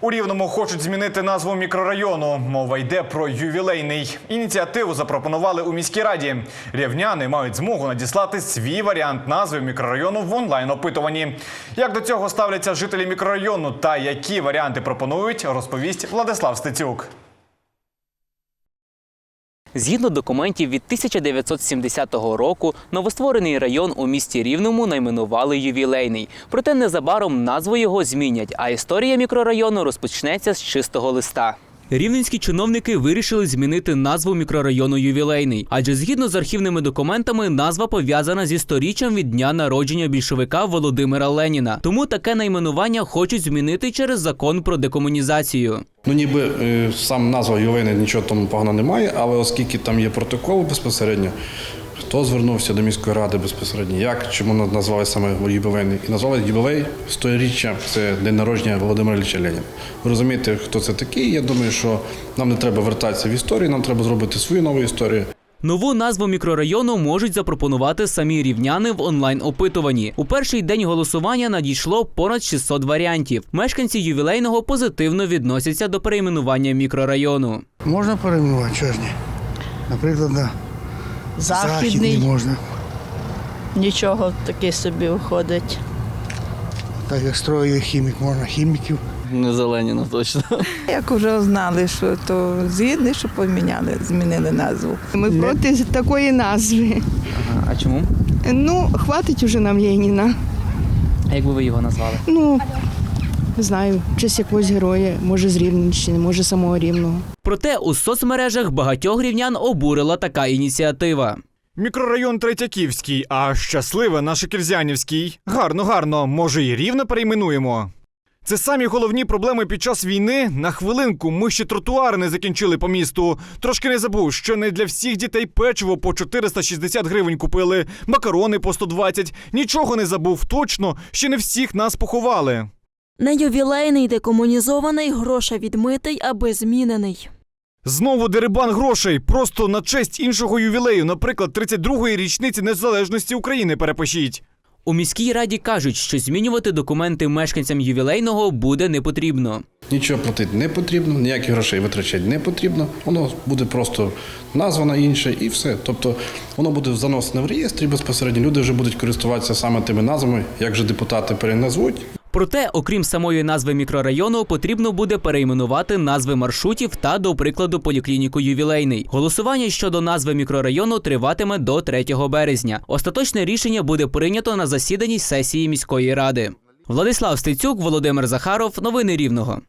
У Рівному хочуть змінити назву мікрорайону. Мова йде про ювілейний. Ініціативу запропонували у міській раді. Рівняни мають змогу надіслати свій варіант назви мікрорайону в онлайн-опитуванні. Як до цього ставляться жителі мікрорайону та які варіанти пропонують, розповість Владислав Стецюк. Згідно документів від 1970 року, новостворений район у місті Рівному найменували ювілейний. Проте незабаром назву його змінять, а історія мікрорайону розпочнеться з чистого листа. Рівненські чиновники вирішили змінити назву мікрорайону ювілейний, адже згідно з архівними документами назва пов'язана зі сторіччям від дня народження більшовика Володимира Леніна. Тому таке найменування хочуть змінити через закон про декомунізацію. Ну, ніби е, сам назва ювейний нічого тому поганого немає, але оскільки там є протокол безпосередньо, хто звернувся до міської ради безпосередньо, як, чому назвали саме юбілейний? І назвали юбілей сторіччя, це день народження Володимира Ілліча Леніна. Ви розумієте, хто це такий? Я думаю, що нам не треба вертатися в історію, нам треба зробити свою нову історію. Нову назву мікрорайону можуть запропонувати самі рівняни в онлайн-опитуванні. У перший день голосування надійшло понад 600 варіантів. Мешканці ювілейного позитивно відносяться до перейменування мікрорайону. Можна перейменувати, чого ж ні? Наприклад, на Західний, західний можна. нічого таке собі виходить. Так як строїв хімік, можна хіміків. Не Зеленіна точно. Як вже знали, що то згідні, що поміняли, змінили назву. Ми проти такої назви. А чому? Ну, хватить уже нам Леніна. А як би ви його назвали? Ну, не знаю, честь якогось героя, може з Рівненщини, може самого Рівного. Проте у соцмережах багатьох рівнян обурила така ініціатива. Мікрорайон Третьяківський, а щасливе наше Кірзянівський. Гарно, гарно, може і рівно перейменуємо. Це самі головні проблеми під час війни. На хвилинку ми ще тротуари не закінчили по місту. Трошки не забув, що не для всіх дітей печиво по 460 гривень купили, макарони по 120. Нічого не забув точно, ще не всіх нас поховали. Не ювілейний декомунізований, гроша відмитий, аби змінений. Знову дерибан грошей, просто на честь іншого ювілею, наприклад, 32-ї річниці незалежності України перепишіть. У міській раді кажуть, що змінювати документи мешканцям ювілейного буде не потрібно. Нічого платити не потрібно, ніяких грошей витрачати не потрібно. Воно буде просто названо інше і все. Тобто воно буде заносено в реєстрі безпосередньо. Люди вже будуть користуватися саме тими назвами, як же депутати переназвуть. Проте, окрім самої назви мікрорайону, потрібно буде перейменувати назви маршрутів та, до прикладу, поліклініку ювілейний. Голосування щодо назви мікрорайону триватиме до 3 березня. Остаточне рішення буде прийнято на засіданні сесії міської ради. Владислав Стецюк, Володимир Захаров. Новини Рівного.